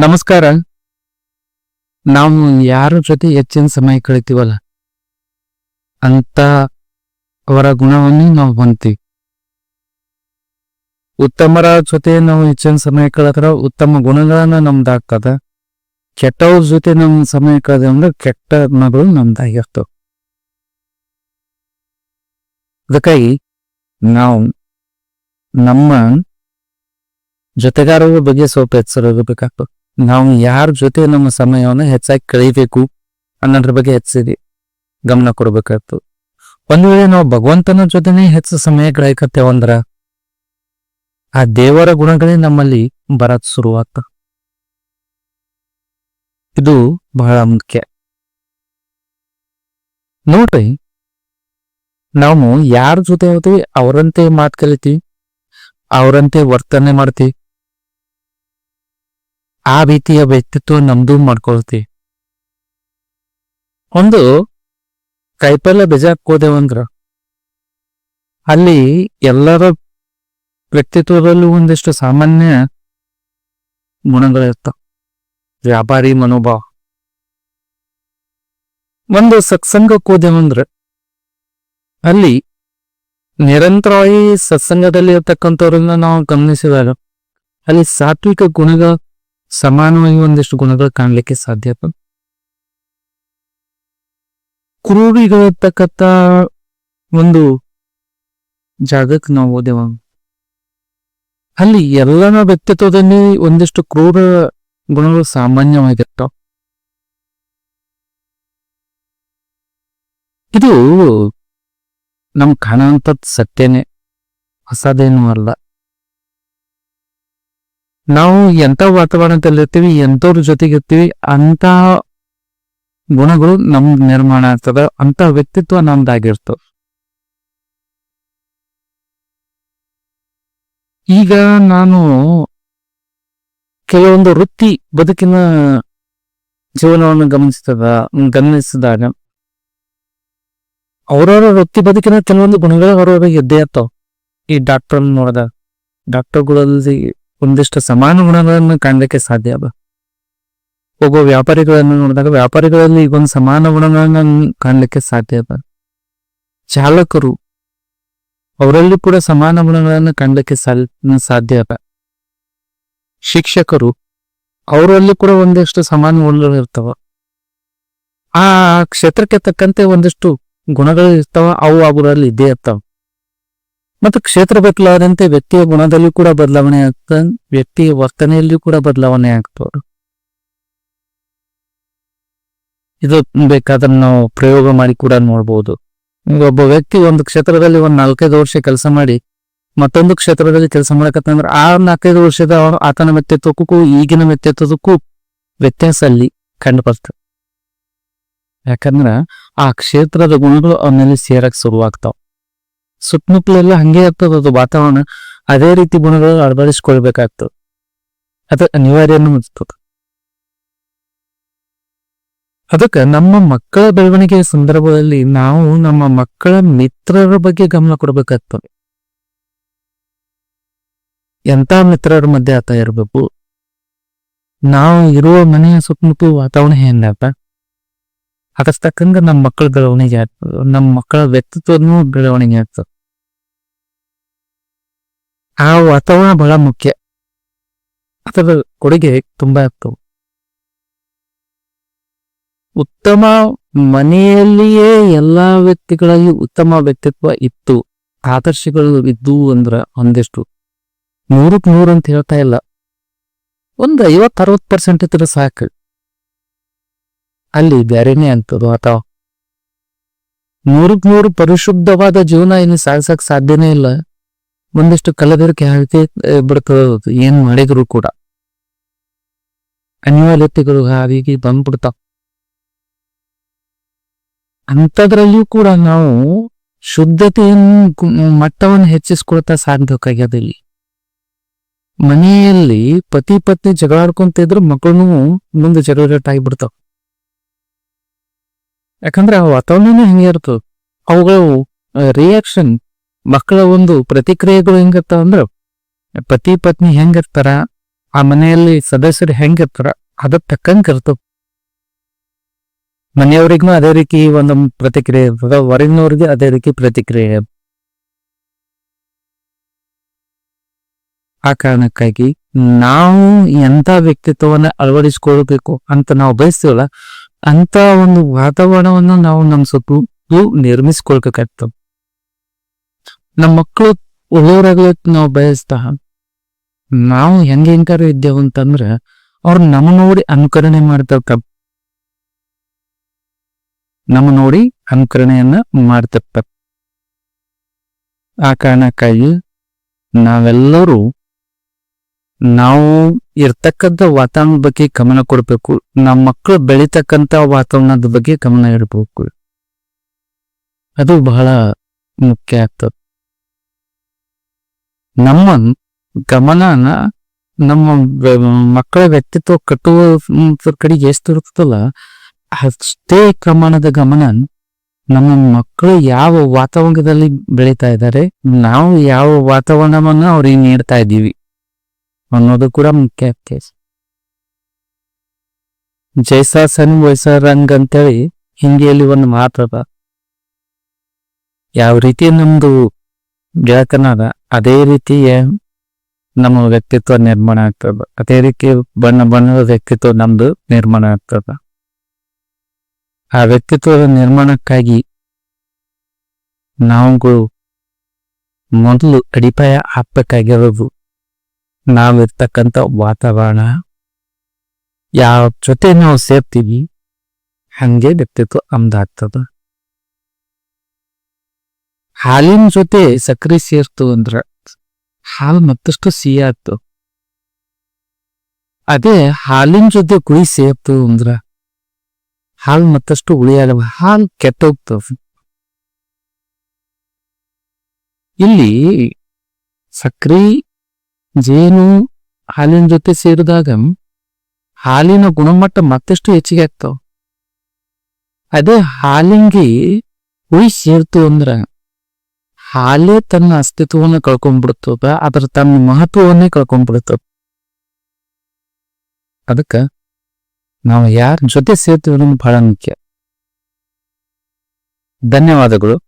ನಮಸ್ಕಾರ. ನಾವು ಯಾರ ಜೊತೆ ಹೆಚ್ಚಿನ ಸಮಯ ಕಳಿತೀವಲ್ಲ? ಅಂತ ಅವರ ಗುಣವನ್ನು ನಾವು ಹೊಂದ್ತೀವಿ. ಉತ್ತಮರ ಜೊತೆ ನಾವು ಹೆಚ್ಚಿನ ಸಮಯ ಕಳೆದ್ರೆ ಉತ್ತಮ ಗುಣಗಳನ್ನ ನಮ್ದಾಗ್ತದ ಕೆಟ್ಟವ್ರ ಜೊತೆ ನಮ್ ಸಮಯ ಕಳೆದ ಅಂದ್ರೆ ಕೆಟ್ಟ ಗುಣಗಳು ನಮ್ದಾಗಿರ್ತವೆ. ಅದಕ್ಕಾಗಿ ನಾವು ನಮ್ಮ ಜೊತೆಗಾರರ ಬಗ್ಗೆ ಸ್ವಲ್ಪ ಎಚ್ಚರಬೇಕಾಗ್ತದೆ ನಾವು ಯಾರ ಜೊತೆ ನಮ್ಮ ಸಮಯವನ್ನು ಹೆಚ್ಚಾಗಿ ಕಳೀಬೇಕು ಅನ್ನೋದ್ರ ಬಗ್ಗೆ ಹೆಚ್ಚಿದೆ ಗಮನ ಕೊಡಬೇಕಾಯ್ತು ಒಂದ್ ವೇಳೆ ನಾವು ಭಗವಂತನ ಜೊತೆನೆ ಹೆಚ್ಚು ಸಮಯ ಕಳೀಕತ್ತೇವಂದ್ರ ಆ ದೇವರ ಗುಣಗಳೇ ನಮ್ಮಲ್ಲಿ ಬರತ್ ಶುರುವಾಗ್ತ ಇದು ಬಹಳ ಮುಖ್ಯ. ನೋಡ್ರಿ, ನಾವು ಯಾರ ಜೊತೆ ಹೋಗ್ತೀವಿ ಅವರಂತೆ ಮಾತು ಕಲಿತೀವಿ, ಅವರಂತೆ ವರ್ತನೆ ಮಾಡ್ತೀವಿ ಆ ರೀತಿಯ ವ್ಯಕ್ತಿತ್ವ ನಮ್ದು ಮಾಡ್ಕೊಳ್ತೀವಿ ಒಂದು ಕೈಪಲ್ಯ ಬೀಜಕ್ಕೆ ಹೋದೆವಂದ್ರ ಅಲ್ಲಿ ಎಲ್ಲರ ವ್ಯಕ್ತಿತ್ವದಲ್ಲೂ ಒಂದಿಷ್ಟು ಸಾಮಾನ್ಯ ಗುಣಗಳಿರ್ತಾವ. ವ್ಯಾಪಾರಿ ಮನೋಭಾವ. ಒಂದು ಸತ್ಸಂಗಕ್ಕೆ ಹೋದೆವಂದ್ರ ಅಲ್ಲಿ ನಿರಂತರವಾಗಿ ಸತ್ಸಂಗದಲ್ಲಿ ಇರ್ತಕ್ಕಂಥವ್ರನ್ನ ನಾವು ಗಮನಿಸಿದಾಗ, ಅಲ್ಲಿ ಸಾತ್ವಿಕ ಗುಣಗಳ ಸಮಾನವಾಗಿ ಒಂದಿಷ್ಟು ಗುಣಗಳು ಕಾಣಲಿಕ್ಕೆ ಸಾಧ್ಯ ಕ್ರೂರಿಗಳಿರ್ತಕ್ಕಂಥ ಒಂದು ಜಾಗಕ್ಕೆ ನಾವು ಹೋದೆವ. ಅಲ್ಲಿ ಎಲ್ಲರ ವ್ಯಕ್ತಿತ್ವದಲ್ಲಿ ಒಂದಿಷ್ಟು ಕ್ರೂರ ಗುಣಗಳು ಸಾಮಾನ್ಯವಾಗಿರ್ತಾವ. ಇದು ನಮ್ ಕಾಣುವಂಥದ್ದು ಸತ್ಯನೇ. ಹೊಸದೇನು ಅಲ್ಲ. ನಾವು ಎಂತ ವಾತಾವರಣದಲ್ಲಿರ್ತೀವಿ ಎಂತವ್ರ ಜೊತೆಗಿರ್ತೀವಿ ಅಂತ ಗುಣಗಳು ನಮ್ ನಿರ್ಮಾಣ ಆಗ್ತದ ಅಂತ ವ್ಯಕ್ತಿತ್ವ ನಮ್ದಾಗಿರ್ತವ ಈಗ ನಾನು ಕೆಲವೊಂದು ವೃತ್ತಿ ಬದುಕಿನ ಜೀವನವನ್ನು ಗಮನಿಸ್ತದ ಗಮನಿಸಿದಾಗ, ಅವರವರ ವೃತ್ತಿ ಬದುಕಿನ ಕೆಲವೊಂದು ಗುಣಗಳು ಅವರವರಿಗೆ ಎದ್ದೇ ಇರ್ತಾವ ಈ ಡಾಕ್ಟರ್ ನೋಡಿದ ಡಾಕ್ಟರ್ಗಳಲ್ಲಿ ಒಂದಿಷ್ಟು ಸಮಾನ ಗುಣಗಳನ್ನು ಕಾಣಲಿಕ್ಕೆ ಸಾಧ್ಯ ಅದ. ಒಬ್ಬ ವ್ಯಾಪಾರಿಗಳನ್ನು ನೋಡಿದಾಗ ವ್ಯಾಪಾರಿಗಳಲ್ಲಿ ಈಗ ಒಂದು ಸಮಾನ ಗುಣಗಳನ್ನು ಕಾಣಲಿಕ್ಕೆ ಸಾಧ್ಯ ಚಾಲಕರು ಅವರಲ್ಲಿ ಕೂಡ ಸಮಾನ ಗುಣಗಳನ್ನು ಕಾಣಲಿಕ್ಕೆ ಸಾಧ್ಯ ಅದ. ಶಿಕ್ಷಕರು ಅವರಲ್ಲಿ ಕೂಡ ಒಂದಿಷ್ಟು ಸಮಾನ ಗುಣಗಳು ಇರ್ತಾವ. ಆ ಕ್ಷೇತ್ರಕ್ಕೆ ತಕ್ಕಂತೆ ಒಂದಿಷ್ಟು ಗುಣಗಳು ಇರ್ತಾವ, ಅವು ಅವರಲ್ಲಿ ಇದ್ದೇ ಇರ್ತಾವ. ಮತ್ತು ಕ್ಷೇತ್ರ ಬದಲಾದಂತೆ ವ್ಯಕ್ತಿಯ ಗುಣದಲ್ಲೂ ಕೂಡ ಬದಲಾವಣೆ ಆಗ್ತ ವ್ಯಕ್ತಿಯ ವರ್ತನೆಯಲ್ಲಿಯೂ ಕೂಡ ಬದಲಾವಣೆ ಆಗ್ತವ್ರು ಇದು ಬೇಕಾದ್ರೆ ನಾವು ಪ್ರಯೋಗ ಮಾಡಿ ಕೂಡ ನೋಡ್ಬೋದು. ಒಬ್ಬ ವ್ಯಕ್ತಿ ಒಂದು ಕ್ಷೇತ್ರದಲ್ಲಿ ಒಂದ್ ನಾಲ್ಕೈದು ವರ್ಷ ಕೆಲಸ ಮಾಡಿ, ಮತ್ತೊಂದು ಕ್ಷೇತ್ರದಲ್ಲಿ ಕೆಲಸ ಮಾಡಕತ್ತಂದ್ರೆ ಆ ನಾಲ್ಕೈದು ವರ್ಷದ ಆತನ ವ್ಯಕ್ತಿತ್ವಕ್ಕೂ ಈಗಿನ ವ್ಯಕ್ತಿತ್ವದಕ್ಕೂ ವ್ಯತ್ಯಾಸ ಅಲ್ಲಿ ಕಂಡು ಬರ್ತದೆ ಯಾಕಂದ್ರ ಆ ಕ್ಷೇತ್ರದ ಗುಣಗಳು ಅವನಲ್ಲಿ ಸೇರಕ್ ಶುರುವಾಗ್ತಾವ. ಸುತ್ತಮುತ್ತಲೆಲ್ಲ ಹಂಗೆ ಆಗ್ತದ ಅದು ವಾತಾವರಣ. ಅದೇ ರೀತಿ ಗುಣಗಳು ಅಳವಡಿಸ್ಕೊಳ್ಬೇಕಾಗ್ತದೆ. ಅದು ಅನಿವಾರ್ಯನೂ ಅನಿಸ್ತದ ಅದಕ್ಕೆ ನಮ್ಮ ಮಕ್ಕಳ ಬೆಳವಣಿಗೆಯ ಸಂದರ್ಭದಲ್ಲಿ ನಾವು ನಮ್ಮ ಮಕ್ಕಳ ಮಿತ್ರರ ಬಗ್ಗೆ ಗಮನ ಕೊಡಬೇಕಾಗ್ತದೆ. ಎಂತ ಮಿತ್ರರ ಮಧ್ಯೆ ಆತ ಇರಬೇಕು? ನಾವು ಇರುವ ಮನೆಯ ಸುತ್ತಮುತ್ತ ವಾತಾವರಣ ಹೆಂಗಾತ ಅದಕ್ಕೆ ತಕ್ಕಂಗ ನಮ್ಮ ಮಕ್ಕಳ ಬೆಳವಣಿಗೆ ಆಗ್ತದೆ. ನಮ್ಮ ಮಕ್ಕಳ ವ್ಯಕ್ತಿತ್ವನೂ ಬೆಳವಣಿಗೆ ಆಗ್ತದೆ. ಆ ವಾತಾವರಣ ಬಹಳ ಮುಖ್ಯ. ಅದರ ಕೊಡುಗೆ ತುಂಬಾ ಆಗ್ತವೆ ಉತ್ತಮ ಮನೆಯಲ್ಲಿಯೇ ಎಲ್ಲಾ ವ್ಯಕ್ತಿಗಳಲ್ಲಿ ಉತ್ತಮ ವ್ಯಕ್ತಿತ್ವ ಇತ್ತು. ಆದರ್ಶಗಳು ಇದ್ದು ಅಂದ್ರ ಒಂದಿಷ್ಟು. ನೂರಕ್ ನೂರು ಅಂತ ಹೇಳ್ತಾ ಇಲ್ಲ. ಒಂದ್ ಐವತ್ ಅರವತ್ ಪರ್ಸೆಂಟ್ ಇದ್ರೆ ಸಾಕು. ಅಲ್ಲಿ ಬೇರೆನೇ ಅಂತದು ಅಥವಾ? ನೂರಕ್ ನೂರು ಪರಿಶುದ್ಧವಾದ ಜೀವನ ಇಲ್ಲಿ ಸಾಗಿಸಕ್ ಸಾಧ್ಯನೇ ಇಲ್ಲ. ಒಂದಿಷ್ಟು ಕಲಬೆರಕೆ ಹಾಕಿ ಬಿಡ್ತದ ಏನು ಮಾಡಿದ್ರು ಕೂಡ. ಅನಿವಾರ್ಯತೆಗಳು ಹಾವಿಗೆ ಬಂದ್ಬಿಡ್ತಾವ. ಅಂಥದ್ರಲ್ಲಿಯೂ ಕೂಡ ನಾವು ಶುದ್ಧತೆಯನ್ನು ಮಟ್ಟವನ್ನು ಹೆಚ್ಚಿಸ್ಕೊಳ್ತಾ ಸಾಧ್ಬೇಕಾಗ್ಯದ ಇಲ್ಲಿ. ಮನೆಯಲ್ಲಿ ಪತಿ ಪತ್ನಿ ಜಗಳಾಡ್ಕೊಂತಿದ್ರು ಮಕ್ಕಳು ಮುಂದೆ ಜಗಳಾಟ ಆಗಿಬಿಡ್ತಾವ. ಯಾಕಂದ್ರೆ ಆ ವಾತಾವರಣನೇ ಹಂಗೆ ಇರ್ತದ. ಅವುಗಳು ರಿಯಾಕ್ಷನ್ ಮಕ್ಕಳ ಒಂದು ಪ್ರತಿಕ್ರಿಯೆಗಳು ಹೆಂಗಿರ್ತಾವ ಅಂದ್ರೆ, ಪತಿ ಪತ್ನಿ ಹೆಂಗಿರ್ತಾರ, ಆ ಮನೆಯಲ್ಲಿ ಸದಸ್ಯರು ಹೆಂಗಿರ್ತಾರ, ಅದ್ರ ತಕ್ಕಂಗೆ ಇರ್ತವೆ ಮನೆಯವ್ರಿಗೂ ಅದೇ ರೀತಿ ಒಂದು ಪ್ರತಿಕ್ರಿಯೆ ಇರ್ತದ, ಹೊರಗಿನವ್ರಿಗೆ ಅದೇ ರೀತಿ ಪ್ರತಿಕ್ರಿಯೆ ಆ ಕಾರಣಕ್ಕಾಗಿ ನಾವು ಎಂತ ವ್ಯಕ್ತಿತ್ವವನ್ನ ಅಳವಡಿಸ್ಕೊಳ್ಬೇಕು ಅಂತ ನಾವು ಬಯಸ್ತೀವಲ್ಲ, ಅಂತ ಒಂದು ವಾತಾವರಣವನ್ನು ನಾವು ನಮ್ಮ ಸುತ್ತಲೂ ನಿರ್ಮಿಸ್ಕೊಳ್ಬೇಕಾಗ್ತದೆ. ನಮ್ಮ ಮಕ್ಕಳು ಒಳ್ಳೆಯವರಾಗ್ಲಿಕ್ಕೆ ನಾವು ಬಯಸ್ತಾ ನಾವು ಹೆಂಗೆ ಹೆಂಗಾರ ಇದ್ದೇವು ಅಂತಂದ್ರ, ಅವ್ರು ನಮ್ಮ ನೋಡಿ ಅನುಕರಣೆ ಮಾಡ್ತಿರ್ತಾರ ನಮ್ಮ ನೋಡಿ ಅನುಕರಣೆಯನ್ನ ಮಾಡ್ತಿರ್ತಾರೆ ಆ ಕಾರಣಕ್ಕಾಗಿ ನಾವೆಲ್ಲರೂ ನಾವು ಇರ್ತಕ್ಕಂಥ ವಾತಾವರಣದ ಬಗ್ಗೆ ಗಮನ ಕೊಡಬೇಕು, ನಮ್ಮ ಮಕ್ಕಳು ಬೆಳಿತಕ್ಕಂಥ ವಾತಾವರಣದ ಬಗ್ಗೆ ಗಮನ ಇಡಬೇಕು. ಅದು ಬಹಳ ಮುಖ್ಯ ಆಗ್ತದೆ. ನಮ್ಮ ಗಮನನ ನಮ್ಮ ಮಕ್ಕಳ ವ್ಯಕ್ತಿತ್ವ ಕಟ್ಟುವ ಕಡೆ ಕಡೆಗೆ ಎಷ್ಟು ಇರ್ತದಲ್ಲ ಅಷ್ಟೇ ಪ್ರಮಾಣದ ಗಮನ ನಮ್ಮ ಮಕ್ಕಳು ಯಾವ ವಾತಾವರಣದಲ್ಲಿ ಬೆಳೀತಾ ಇದ್ದಾರೆ, ನಾವು ಯಾವ ವಾತಾವರಣವನ್ನು ಅವ್ರಿಗೆ ನೀಡ್ತಾ ಇದ್ದೀವಿ ಅನ್ನೋದು ಕೂಡ ಮುಖ್ಯ ಕೇಸ್. ಜೈಸಾ ಸನ್ ವಯಸ್ಸ ರಂಗ್ ಅಂತೇಳಿ ಹಿಂದಿಯಲ್ಲಿ ಒಂದು ಮಾತದ ಯಾವ ರೀತಿ ನಮ್ದು ಗೆಳತನ ಅದ ರೀತಿಯ ನಮ್ಮ ವ್ಯಕ್ತಿತ್ವ ನಿರ್ಮಾಣ ಆಗ್ತದ. ಅದೇ ರೀತಿ ಬಣ್ಣ ಬಣ್ಣದ ವ್ಯಕ್ತಿತ್ವ ನಮ್ದು ನಿರ್ಮಾಣ ಆಗ್ತದ. ಆ ವ್ಯಕ್ತಿತ್ವದ ನಿರ್ಮಾಣಕ್ಕಾಗಿ ನಾವುಗಳು ಮೊದಲು ಅಡಿಪಾಯ ಹಾಕ್ಬೇಕಾಗಿರೋದು ನಾವಿರ್ತಕ್ಕಂಥ ವಾತಾವರಣ. ಯಾವ ಜೊತೆ ನಾವು ಸೇರ್ತೀವಿ, ಹಂಗೆ ವ್ಯಕ್ತಿತ್ವ ಅಮ್ದಾಗ್ತದ. ಹಾಲಿನ ಜೊತೆ ಸಕ್ಕರೆ ಸೇರ್ತು ಅಂದ್ರ ಹಾಲು ಮತ್ತಷ್ಟು ಸಿಹಿ ಆಗ್ತು ಅದೇ ಹಾಲಿನ ಜೊತೆ ಕುಳಿ ಸೇರ್ತು ಅಂದ್ರ ಹಾಲು ಮತ್ತಷ್ಟು ಉಳಿಯಾಗಲ್ಲ ಹಾಲು ಕೆಟ್ಟೋಗ್ತವ ಇಲ್ಲಿ ಸಕ್ರಿ ಜೇನು ಹಾಲಿನ ಜೊತೆ ಸೇರಿದಾಗ ಹಾಲಿನ ಗುಣಮಟ್ಟ ಮತ್ತಷ್ಟು ಹೆಚ್ಚಿಗೆ ಆಗ್ತಾವ. ಅದೇ ಹಾಲಿಂಗಿ ಹುಳಿ ಸೇರ್ತು ಅಂದ್ರ ಹಾಲೇ ತನ್ನ ಅಸ್ತಿತ್ವವನ್ನು ಕಳ್ಕೊಂಡ್ಬಿಡ್ತದ ಅದರ ತನ್ನ ಮಹತ್ವವನ್ನೇ ಕಳ್ಕೊಂಡ್ಬಿಡ್ತದ. ಅದಕ್ಕ ನಾವು ಯಾರ ಜೊತೆ ಸೇರ್ತೀವಿ ಅನ್ನೋದು ಬಹಳ ಮುಖ್ಯ. ಧನ್ಯವಾದಗಳು.